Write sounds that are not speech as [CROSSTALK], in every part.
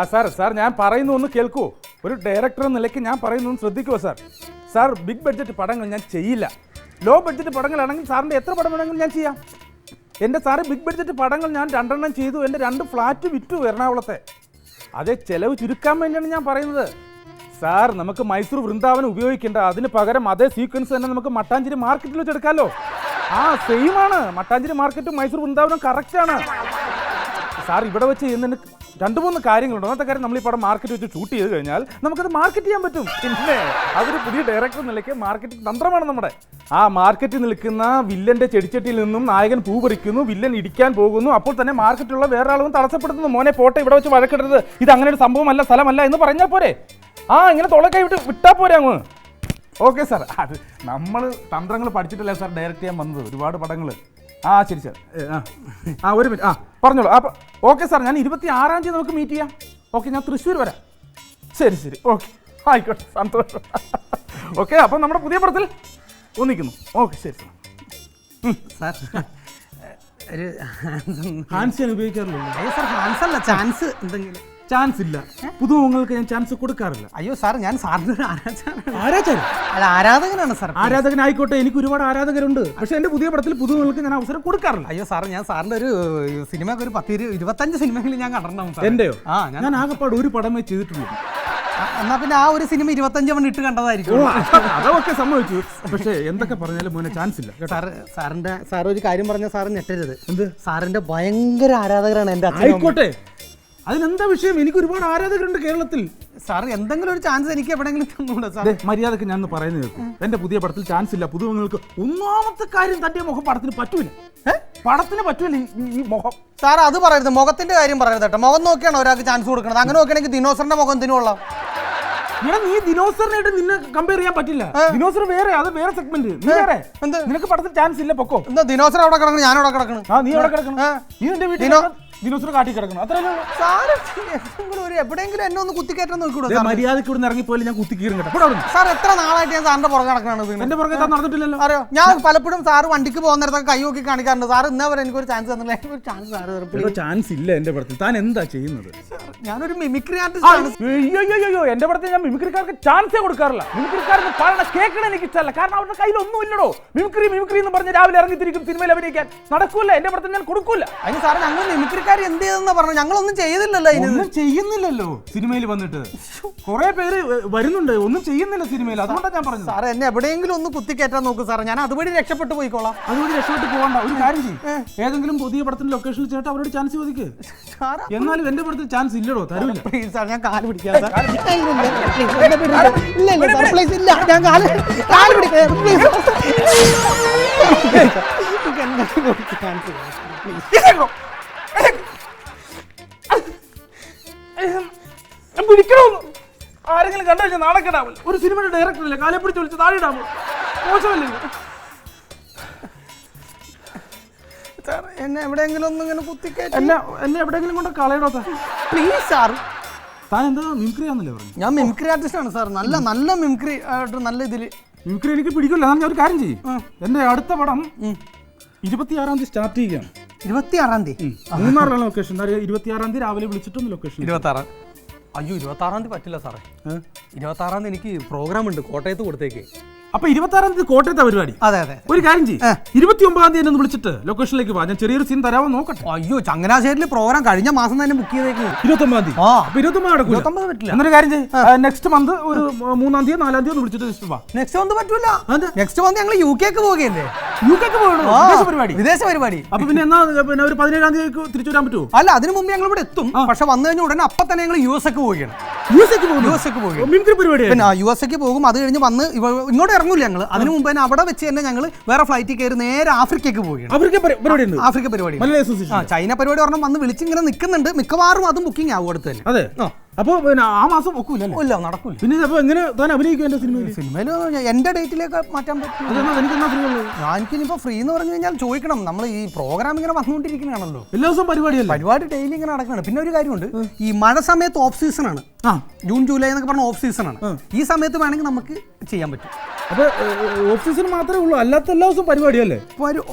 ആ sir sir ഞാൻ പറയുന്നു ഒന്ന് കേൾക്കൂ. ഒരു ഡയറക്ടർ എന്ന നിലയ്ക്ക് ഞാൻ പറയുന്നൊന്ന് ശ്രദ്ധിക്കുമോ സാർ. സാർ ബിഗ് ബഡ്ജറ്റ് പടങ്ങൾ ഞാൻ ചെയ്യില്ല. ലോ ബഡ്ജറ്റ് പടങ്ങളാണെങ്കിൽ സാറിന്റെ എത്ര പടം വേണമെങ്കിലും ഞാൻ ചെയ്യാം. എന്റെ സാറ് ബിഗ് ബഡ്ജറ്റ് പടങ്ങൾ ഞാൻ രണ്ടെണ്ണം ചെയ്തു എന്റെ രണ്ട് ഫ്ലാറ്റ് വിറ്റു എറണാകുളത്തെ. അതേ ചിലവ് ചുരുക്കാൻ വേണ്ടിയാണ് ഞാൻ പറയുന്നത്. സാർ നമുക്ക് മൈസൂർ വൃന്ദാവനം ഉപയോഗിക്കേണ്ട. അതിന് പകരം അതേ സീക്വൻസ് തന്നെ നമുക്ക് മട്ടാഞ്ചേരി മാർക്കറ്റിൽ വെച്ചെടുക്കാമല്ലോ ആ സെയിം ആണ്. മട്ടാഞ്ചേരി മാർക്കറ്റും മൈസൂർ വൃന്ദാവനം കറക്റ്റ് ആണ്. സാർ ഇവിടെ വെച്ച് ചെയ്യുന്നതിന് രണ്ട് മൂന്ന് കാര്യങ്ങളുണ്ട്. ഒന്നാമത്തെ കാര്യം നമ്മൾ ഈ പടം മാർക്കറ്റ് വെച്ച് ഷൂട്ട് ചെയ്ത് കഴിഞ്ഞാൽ നമുക്കത് മാർക്കറ്റ് ചെയ്യാൻ പറ്റും. പിന്നെ അതൊരു പുതിയ ഡയറക്ടർ നിലയ്ക്ക് മാർക്കറ്റിംഗ് തന്ത്രമാണ് നമ്മുടെ. ആ മാർക്കറ്റിൽ നിൽക്കുന്ന വില്ലന്റെ ചെടിച്ചട്ടിയിൽ നിന്നും നായകൻ പൂ പറിക്കുന്നു വില്ലൻ ഇടിക്കാൻ പോകുന്നു. അപ്പോൾ തന്നെ മാർക്കറ്റുള്ള വേറെ ആളും തടസ്സപ്പെടുത്തുന്നു. മോനെ പോട്ടെ ഇവിടെ വെച്ച് വഴക്കിടരുത്. ഇത് അങ്ങനെ ഒരു സംഭവമല്ല സ്ഥലമല്ല എന്ന് പറഞ്ഞാൽ പോരെ. ആ ഇങ്ങനെ തുളക്കൈ വിട്ട് വിട്ടാ പോരെ അങ്ങ്. ഓക്കെ സാർ അത് നമ്മൾ തന്ത്രങ്ങൾ പഠിച്ചിട്ടല്ലേ സാർ ഡയറക്റ്റ് ചെയ്യാൻ വന്നത്? ഒരുപാട് പടങ്ങൾ ആ ശരി സാർ ആ. ആ ഒരു മിനിറ്റ്. ആ പറഞ്ഞോളൂ. ആ ഓക്കെ സാർ ഞാൻ ഇരുപത്തി ആറാം തീയതി നമുക്ക് മീറ്റ് ചെയ്യാം. ഓക്കെ ഞാൻ തൃശ്ശൂർ വരാം. ശരി ശരി. ഓക്കെ. ആയിക്കോട്ടെ സന്തോഷം. ഓക്കെ അപ്പം നമ്മുടെ പുതിയ പടത്തിൽ ഒന്നിക്കുന്നു. ഓക്കെ ശരി സാർ. സാർ ഒരു ഹാൻസ് ഞാൻ ഉപയോഗിക്കാറില്ല അയ്യോ സാർ ഹാൻസ് അല്ല ചാൻസ് എന്തെങ്കിലും. ചാൻസ് ഇല്ല പുതുമുഖങ്ങൾക്ക് ഞാൻ ചാൻസ് കൊടുക്കാറില്ല. അയ്യോ സാർ ഞാൻ ഒരു ആരാധകനാണ്. ആരാചാരം അല്ല ആരാധകനാണ് സാർ ആരാധകനായിക്കോട്ടെ എനിക്ക് ഒരുപാട് ആരാധകരുണ്ട്. പക്ഷെ എന്റെ പുതിയ പടത്തിൽ പുതുമുഖങ്ങൾക്ക് ഞാൻ അവസരം കൊടുക്കാറില്ല. അയ്യോ സാർ ഞാൻ സാറിന്റെ ഒരു സിനിമ ഒരു പത്ത് ഇരു- ഇരുപത്തഞ്ച് സിനിമകളിൽ ഞാൻ കണ്ടിട്ടുണ്ടാവും സാർ എന്റെയോ? ആ ഞാൻ ഞാൻ ആകെപ്പാട് ഒരു പടമേ ചെയ്തിട്ടുള്ളൂ. ആ, എന്നാ പിന്നെ ആ ഒരു സിനിമ ഇരുപത്തഞ്ച് മണി ഇട്ട് കണ്ടതായിരിക്കും. അതൊക്കെ സംഭവിച്ചു പക്ഷേ എന്തൊക്കെ പറഞ്ഞാലും മോനെ ചാൻസ് ഇല്ല കേട്ടോ. സാർ സാറിന്റെ സാർ ഒരു കാര്യം പറഞ്ഞ സാറ് ഞെട്ടരുത്. എന്ത്? സാറിന്റെ ഭയങ്കര ആരാധകരാണ് എന്റെ ആയിക്കോട്ടെ. അതിനെന്താ വിഷയം? എനിക്ക് ഒരുപാട് ആരാധകരുണ്ട് കേരളത്തിൽ. സാർ എന്തെങ്കിലും ഒരു ചാൻസ് എനിക്ക് എവിടെയെങ്കിലും തന്നൂടെ സാർ മര്യാദയ്ക്ക് ഞാൻ പറയുന്നത് കേൾക്കും. എന്റെ പുതിയ പടത്തിൽ ചാൻസ് ഇല്ല. പുതുമുഖങ്ങൾക്ക് ഒന്നാമത്തെ കാര്യം തന്റെ മുഖം പടത്തിന് പറ്റൂല? പടത്തിന് പറ്റൂല ഈ- മുഖം. സാർ അത് പറയരുത്. മുഖത്തിന്റെ കാര്യം പറയരുത് കേട്ടോ. മുഖം നോക്കിയാണ് ഒരാൾക്ക് ചാൻസ് കൊടുക്കുന്നത് അങ്ങനെ നോക്കിയാണെങ്കിൽ ദിനോസറിന്റെ മുഖം എന്തിനു കൊള്ളാം ഇവിടെ നീ ദിനോസറിനായിട്ട് നിന്നെ കമ്പയർ ചെയ്യാൻ പറ്റില്ല. ദിനോസർ വേറെ അത് വേറെ സെഗ്മെന്റ് നീ വേറെ? നിനക്ക് പടത്തിൽ ചാൻസ് ഇല്ല പൊക്കോ. എന്താ ദിനോസർ അവിടെ കിടക്കണം? ഞാൻ അവിടെ കിടക്കണം? ആ നീ അവിടെ കിടക്കണം? നീ നിന്റെ വീട്ടിൽ ദിനോസർ കാട്ടി കിടക്കണം അത്ര എന്തെങ്കിലും ഒരു എവിടെയെങ്കിലും എന്നെ ഒന്ന് കുത്തിക്കയറ്റാൻ നോക്കിക്കൂടെ മര്യാദയ്ക്ക് ഇവിടെ ഇറങ്ങിപ്പോയി ഞാൻ കുത്തിക്കീറും കേട്ടോ. സാർ എത്ര നാളായിട്ട് ഞാൻ സാറിന്റെ പുറകെ നടക്കണത്? എന്റെ പുറകെ താൻ നടന്നിട്ടില്ലല്ലോ. അറിയോ? ഞാൻ പലപ്പോഴും സാർ വണ്ടിക്ക് പോകുന്നിടത്തൊക്കെ കൈ നോക്കി കാണിക്കാറുണ്ട്. സാർ ഇന്നേ വരെ എനിക്കൊരു ചാൻസ് തന്നില്ല. എനിക്കൊരു ചാൻസ് ഇല്ല എന്റെ പടത്തിൽ. താൻ എന്താ ചെയ്യുന്നത്? ഞാനൊരു മിമിക്രി ആർട്ടിസ്റ്റ് ആണ്. അയ്യോ എന്റെ പടത്തിൽ ഞാൻ മിമിക്രിക്കാർക്ക് ചാൻസേ കൊടുക്കാറില്ല. മിമിക്രിക്കാർക്ക് പറയണ കേൾക്കണ എനിക്ക് ഇഷ്ടമല്ല. കാരണം അവരുടെ കയ്യിൽ ഒന്നും ഇല്ലടോ. മിമിക്രി മിമിക്രി എന്ന് പറഞ്ഞ് രാവിലെ ഇറങ്ങിത്തിരിക്കും സിനിമയിൽ അഭിനയിക്കാൻ. നടക്കൂല. എന്റെ പടത്തിൽ ഞാൻ കൊടുക്കൂല. അതിന് സാറിന് ഞങ്ങൾ മിമിക്രിക്കാർ എന്ത് ചെയ്തെന്ന് പറഞ്ഞു. ഞങ്ങളൊന്നും ചെയ്തില്ലല്ലോ ഇതിന് ഒന്നും ചെയ്യുന്നില്ലല്ലോ സിനിമയിൽ വന്നിട്ട്. കുറെ പേര് വരുന്നുണ്ട്. ഒന്നും ചെയ്യുന്നില്ല സിനിമയിൽ. അതുകൊണ്ടാണ് ഞാൻ പറഞ്ഞത്. സാറേ എന്നെ എവിടെയെങ്കിലും ഒന്ന് കുത്തിക്കയറ്റാൻ നോക്കും സാറേ. ഞാൻ അതുവഴി രക്ഷപ്പെട്ടു പോയിക്കോളാം. അതുവഴി രക്ഷപ്പെട്ട് പോകണ്ട. ഒരു കാര്യം ചെയ്യും. ഏതെങ്കിലും പുതിയ പടത്തിന്റെ ലൊക്കേഷനിൽ ചേട്ടാ അവരോട് ചാൻസ് ചോദിക്ക്. സാറ്. എന്നാലും എന്റെ പടത്തിൽ ചാൻസ് ഇല്ലടോ. തരൂല. പ്ലീസ് സാർ ഞാൻ കാൽ പിടിക്കാം സാർ ഇല്ല, ഇല്ല. ഇല്ല ഇല്ല സാർ പ്ലീസ് ഇല്ല. ഞാൻ കാൽ കാൽ പിടിക്കാം. പ്ലീസ് എന്തെങ്കിലും പിടിക്കണമെന്ന് ആരെങ്കിലും കണ്ടു കഴിഞ്ഞാൽ നാളെ കിടാവില്ല ഒരു സിനിമയുടെ ഡയറക്ടർ അല്ലേ കാലെ പിടിച്ച് വിളിച്ച് താഴെ ഇടാമോ? മോശമല്ലേ? സാർ എന്നെ എവിടെയെങ്കിലും ഒന്ന് ഇങ്ങനെ കുത്തിക്കയറ്റി എന്നെ എന്നെ എവിടെയെങ്കിലും കൊണ്ട് കളയടോ സാർ. പ്ലീസ് സാർ താൻ എന്താ മിമിക്രി ആണെന്നല്ലേ പറഞ്ഞു ഞാൻ മിമിക്രി ആർട്ടിസ്റ്റ് ആണ് സാർ നല്ല നല്ല മിമിക്രി ആയിട്ട് നല്ല ഇതിൽ മിമിക്രി എനിക്ക് പിടിക്കില്ല. ഞാൻ ഒരു കാര്യം ചെയ്യും. എന്റെ അടുത്ത പടം ഇരുപത്തിയാറാം തീയതി സ്റ്റാർട്ട് ചെയ്യുകയാണ്. ഇരുപത്തിയാറാം തീയതി? മൂന്നാറിലാണ് ലൊക്കേഷൻ ഇരുപത്തിയാറാം തീയതി രാവിലെ വിളിച്ചിട്ടൊന്ന് ലൊക്കേഷൻ ഇരുപത്തി ആറാം അയ്യോ ഇരുപത്തി ആറാം തീയതി പറ്റില്ല സാറേ. ഇരുപത്തി ആറാം തീയതി എനിക്ക് പ്രോഗ്രാം ഉണ്ട് കോട്ടയത്ത് കൊടുത്തേക്ക്. അപ്പൊ ഇരുപത്തി ആറാം തീയതി കോട്ടയത്തെ പരിപാടി. അതെ അതെ. ഒരു കാര്യം ചെയ്യും. ഇരുപത്തി ഒമ്പതാം തീയതി എന്നെ ഒന്ന് വിളിച്ചിട്ട് ലൊക്കേഷനിലേക്ക് വാ. ഞാൻ ചെറിയൊരു സീൻ തരാമോ നോക്കട്ടെ. അയ്യോ ചങ്ങനാശ്ശേരിയിൽ പ്രോഗ്രാം കഴിഞ്ഞ മാസം തന്നെ ബുക്ക് ചെയ്തേക്കുന്നു. ഇരുപത്തി ഒമ്പതാം തീയതി അപ്പൊ ഇരുപത്തി ഒമ്പത് പറ്റില്ല. എന്നൊരു കാര്യം ചെയ്യും. നെക്സ്റ്റ് മന്ത് ഒരു മൂന്നാം തീയതി നാലാം തീയതി വിളിച്ചിട്ട് വാ. നെക്സ്റ്റ് മന്ത് പറ്റൂല? നെക്സ്റ്റ് മന്ത് ഞങ്ങൾ യു കെക്ക് പോവുകയല്ലേ. യു കെക്ക് പോകണം വിദേശ പരിപാടി. വിദേശ പരിപാടി. അപ്പൊ പിന്നെ എന്നാ പിന്നെ ഒരു പതിനേഴാം തീയതി തിരിച്ചു വരാൻ പറ്റുമോ അല്ല അതിനു മുമ്പ് ഞങ്ങൾ ഇവിടെ എത്തും. പക്ഷെ വന്നു കഴിഞ്ഞ ഉടനെ അപ്പൊ തന്നെ ഞങ്ങൾ യു എസ് ഒക്കെ പോവുകയാണ്. യു എസ് പോകും യു എസ് മിമിക്രി പരിപാടി പിന്നെ യു എസ് ഒക്കെ പോകും. അത് കഴിഞ്ഞ് വന്ന് ഇവ- ഇങ്ങോട്ട് ഇറങ്ങൂല ഞങ്ങൾ അതിന് മുമ്പ് തന്നെ അവിടെ വെച്ച് തന്നെ ഞങ്ങൾ വേറെ ഫ്ലൈറ്റിൽ കയറി നേരെ ആഫ്രിക്കയ്ക്ക് പോവുകയാണ്. അവർക്ക് പരിപാടി ഉണ്ട് ആഫ്രിക്ക പരിപാടി മലയാളി അസോസിയേഷൻ ചൈന പരിപാടി പറഞ്ഞാൽ വന്ന് വിളിച്ചിങ്ങനെ നിൽക്കുന്നുണ്ട് മിക്കവാറും അതും ബുക്കിംഗ് ആവും അടുത്ത് തന്നെ. അതെ. അപ്പൊ പിന്നെ ആ മാസം ഒക്കൂലല്ലേ? ഇല്ല നടക്കൂല. പിന്നെ അപ്പൊ എങ്ങനെ താൻ അഭിനയിക്കും എന്റെ സിനിമയിൽ? സിനിമയിൽ എന്റെ ഡേറ്റിലേക്ക് മാറ്റാൻ പറ്റും. എനിക്ക് എനിക്കെന്നാ ഫ്രീ ഉള്ളത്? ഫ്രീ എന്ന് പറഞ്ഞു കഴിഞ്ഞാൽ ചോദിക്കണം. നമ്മൾ ഈ പ്രോഗ്രാം ഇങ്ങനെ വന്നുകൊണ്ടിരിക്കുന്നതാണല്ലോ. എല്ലാ ദിവസവും പരിപാടിയല്ലേ? പരിപാടി ഡെയിലി ഇങ്ങനെ നടക്കുകയാണ്. പിന്നെ ഒരു കാര്യമുണ്ട്. ഈ മഴ സമയത്ത് ഓഫ് സീസൺ ആണ്. ആ. ജൂൺ ജൂലൈ എന്നൊക്കെ പറഞ്ഞ ഓഫ് സീസൺ ആണ്. ഈ സമയത്ത് വേണമെങ്കിൽ നമുക്ക് ചെയ്യാൻ പറ്റും. അപ്പൊ സീസൺ മാത്രമേ ഉള്ളൂ. അല്ലാത്ത എല്ലാ ദിവസവും പരിപാടിയല്ലേ?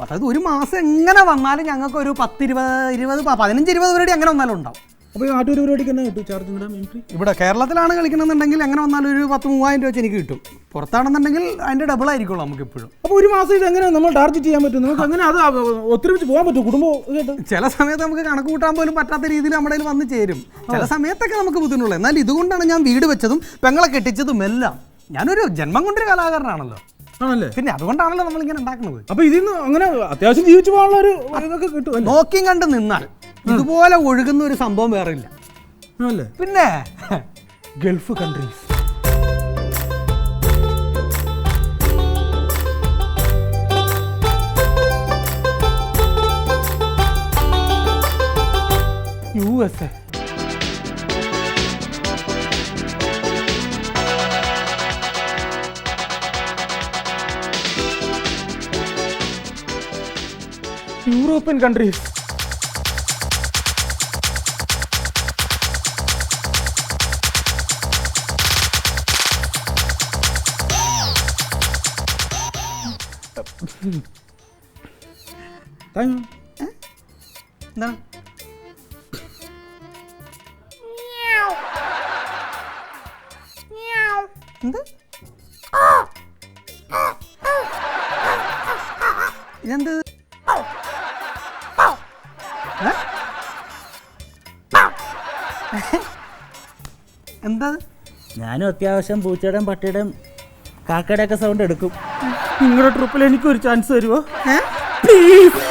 അതായത് ഒരു മാസം എങ്ങനെ വന്നാലും ഞങ്ങൾക്ക് ഒരു പത്ത് ഇരുപത് ഇരുപത് പതിനഞ്ച് ഇരുപത് പരിപാടി അങ്ങനെ വന്നാലും ഉണ്ടാവും. അപ്പോൾ ഈ ഒരു പരിപാടിക്ക് തന്നെ കിട്ടും? ചാർജ് എൻട്രി ഇവിടെ കേരളത്തിലാണ് കളിക്കണമെന്നുണ്ടെങ്കിൽ എങ്ങനെ വന്നാലും ഒരു പത്ത് മൂവായിരം രൂപ വെച്ച് എനിക്ക് കിട്ടും. പുറത്താണെന്നുണ്ടെങ്കിൽ അതിന്റെ ഡബിൾ ആയിരിക്കുള്ളൂ നമുക്ക് എപ്പോഴും അപ്പോൾ ഒരു മാസം ഇത് എങ്ങനെ നമ്മൾ ടാർജറ്റ് ചെയ്യാൻ പറ്റും? നമുക്ക് അങ്ങനെ അത് ഒത്തിരി പോകാൻ പറ്റും? കുടുംബം ചില സമയത്ത് നമുക്ക് കണക്ക് കൂട്ടാൻ പോലും പറ്റാത്ത രീതിയിൽ നമ്മുടെ കയ്യിൽ വന്ന് ചേരും. ചില സമയത്തൊക്കെ നമുക്ക് ബുദ്ധിമുട്ടുള്ളൂ. എന്നാൽ ഇതുകൊണ്ടാണ് ഞാൻ വീട് വെച്ചതും പെങ്ങളെ കെട്ടിച്ചതും എല്ലാം. ഞാനൊരു ജന്മം കൊണ്ടൊരു കലാകാരനാണല്ലോ. ആണല്ലേ? പിന്നെ അതുകൊണ്ടാണല്ലോ നമ്മളിങ്ങനെ ഉണ്ടാക്കുന്നത്. അപ്പോൾ ഇതിന്ന് നിന്ന് അങ്ങനെ അത്യാവശ്യം ജീവിച്ചു പോകാനുള്ള ഒരു ഇതൊക്കെ കിട്ടും നോക്കി നോക്കിയും കണ്ട് നിന്നാൽ ഇതുപോലെ ഒഴുകുന്ന ഒരു സംഭവം വേറെ ഇല്ല. പിന്നെ [LAUGHS] gulf countries U S A. European country എന്താണ് എന്ത് ഇതെന്ത്? എന്താ? ഞാനും അത്യാവശ്യം പൂച്ചയുടെയും പട്ടിയുടെയും കാക്കയുടെ ഒക്കെ സൗണ്ട് എടുക്കും നിങ്ങളുടെ ട്രിപ്പിൽ എനിക്കൊരു ചാൻസ് തരുമോ പ്ലീസ്